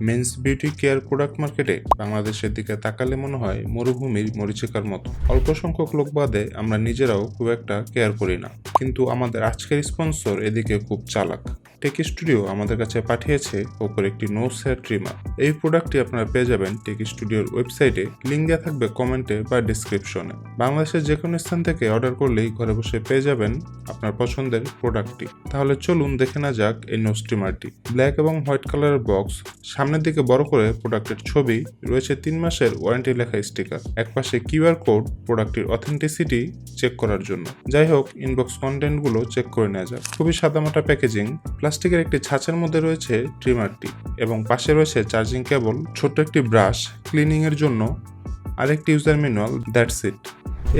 Men's beauty care product মার্কেটে বাংলাদেশের দিকে তাকালে মনে হয় মরুভূমির মরিচিকার মতো। অল্প সংখ্যক লোক বাদে আমরা নিজেরাও খুব একটা কেয়ার করি না। কিন্তু আমাদের আজকের স্পন্সর এদিকে খুব চালাক। টেক স্টুডিও আমাদের কাছে পাঠিয়েছে ওপর একটি নো হেয়ার ট্রিমার এই প্রোডাক্টটি আপনারা পেয়ে যাবেন টেক স্টুডিওর ওয়েবসাইটে লিঙ্ক দেওয়া থাকবে কমেন্টে বা ডিসক্রিপশনে বাংলাদেশের যে কোনো স্থান থেকে অর্ডার করলেই ঘরে বসে পেয়ে যাবেন আপনার পছন্দের প্রোডাক্টটি তাহলে চলুন দেখে না যাক এই নো স্টিমারটি ব্ল্যাক এবং হোয়াইট কালারের বক্স সামনের দিকে বড় করে প্রোডাক্টের ছবি। রয়েছে তিন মাসের ওয়ারেন্টি লেখা স্টিকার একপাশে কিউআর কোড প্রোডাক্টটির অথেন্টিসিটি চেক করার জন্য। যাই হোক ইনবক্স কন্টেন্টগুলো চেক করে নেওয়া যাক। খুবই সাদামাটা প্যাকেজিং প্লাস্টিকের একটি ছাঁচের মধ্যে রয়েছে ট্রিমারটি এবং পাশে রয়েছে চার্জিং কেবল, ছোট্ট একটি ব্রাশ ক্লিনিং এর জন্য আরেকটি user manual, that's it.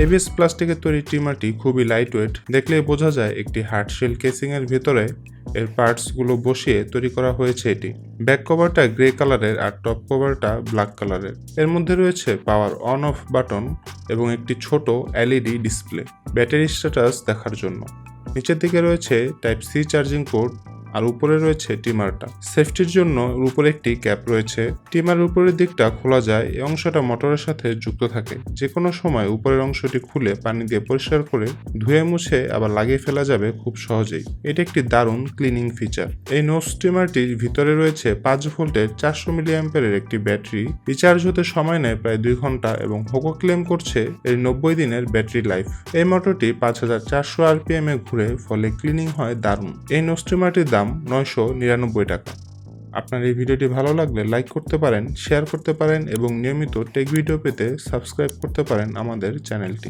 ABS প্লাস্টিকের তৈরি ট্রিমারটি খুবই লাইট ওয়েট দেখলেই বোঝা যায় একটি হার্ডশেল কেসিং এর ভিতরে এর পার্টসগুলো বসিয়ে তৈরি করা হয়েছে এটি। ব্যাক কভারটা গ্রে কালারের আর টপ কভারটা ব্ল্যাক কালারের এর মধ্যে রয়েছে পাওয়ার অন অফ বাটন এবং একটি ছোট এলইডি ডিসপ্লে ব্যাটারি স্ট্যাটাস দেখার জন্য। নিচের দিকে রয়েছে টাইপ সি চার্জিং পোর্ট আর উপরে রয়েছে টিমারটা। সেফটির জন্য উপরে একটি ক্যাপ রয়েছে। টিমার উপরের দিকটা খোলা যায়, এই অংশটা মোটরের সাথে যুক্ত থাকে। যে কোনো সময় উপরের অংশটি খুলে পানি দিয়ে পরিষ্কার করে ধুয়ে মুছে আবার লাগিয়ে ফেলা যাবে খুব সহজেই। এটি একটি দারুণ ক্লিনিং ফিচার এই নো স্টিমারটির ভিতরে রয়েছে পাঁচ ভোল্টের চারশো মিলি অ্যাম্পের একটি ব্যাটারি। রিচার্জ হতে সময় নেয় প্রায় দুই ঘণ্টা এবং হোকো ক্লেম করছে এর নব্বই দিনের ব্যাটারি লাইফ। এই মোটরটি পাঁচ হাজার চারশো আরপিএম এ ঘুরে ফলে ক্লিনিং হয় দারুণ। এই নো স্টিমারটির দাম নয়শো নিরানব্বই টাকা। আপনার এই ভিডিওটি ভালো লাগলে লাইক করতে পারেন, শেয়ার করতে পারেন এবং নিয়মিত টেক ভিডিও পেতে সাবস্ক্রাইব করতে পারেন আমাদের চ্যানেলটি।